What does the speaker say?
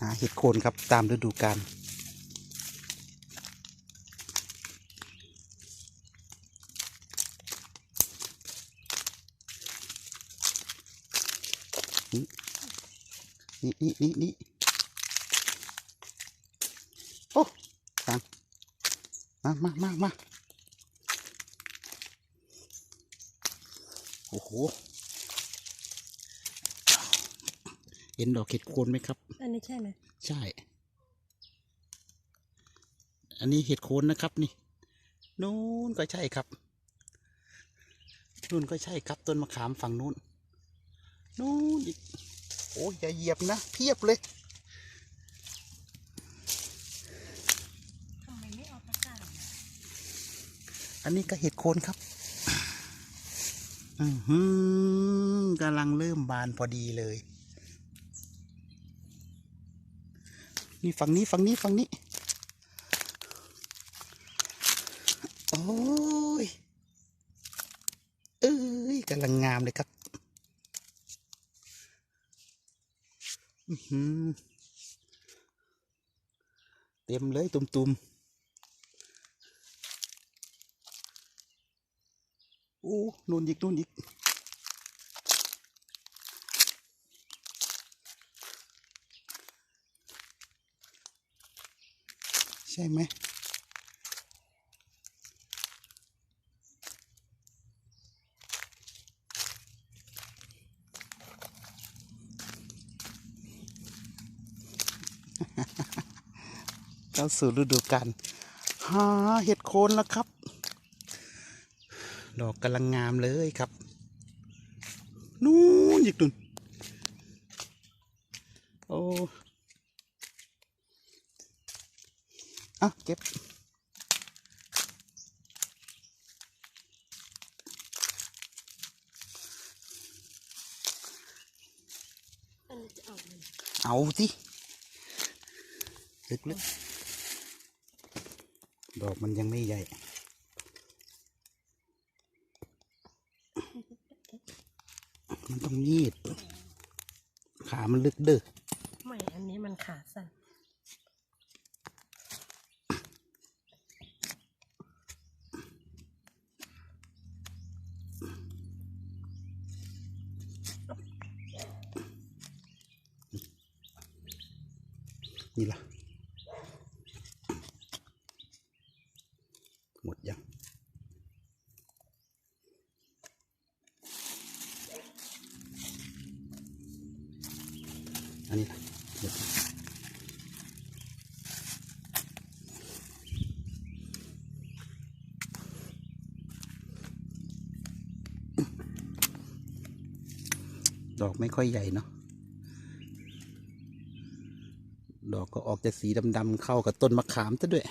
หาเห็ดโคนครับตามฤดูกาลนี่นี่นี่นี่โอ้ตังมามามามาโอ้โห เห็นดอกเห็ดโคนไหมครับ อันนี้ใช่ไหมใช่ อันนี้เห็ดโคนนะครับนี่นู้นก็ใช่ครับนู่นก็ใช่ครับต้นมะขามฝั่งนู้นนู้นอีกโอ้ยอย่าเหยียบนะ เพียบเลยทำไมไม่เอาตะกร้าอันนี้ก็เห็ดโคนครับ อือหือกำลังเริ่มบานพอดีเลย นี่ฝั่งนี้ฝั่งนี้ฝั่งนี้ โอ้ย เอ้ยกำลังงามเลยครับอื้อหือเต็มเลยตุ่มๆโอ้นู่นอีกนู่นอีก ช่ไหมเข้าสู่ฤดูกาลหาเห็ดโคนแล้วครับ ดอกกำลังงามเลยครับ นู่นอีกนู่นโอ้ อะเก็บเอาไหมเอาสิลึกลึกดอกมันยังไม่ใหญ่มันต้องยีดขามันลึกเด้อไม่ อันนี้มันขาสั้น นี่ล่ะ หมดยังอันนี้ล่ะหมดดอกไม่ค่อยใหญ่เนาะ ดอกก็ออกจากสีดำๆเข้ากับต้นมะขามซะด้วย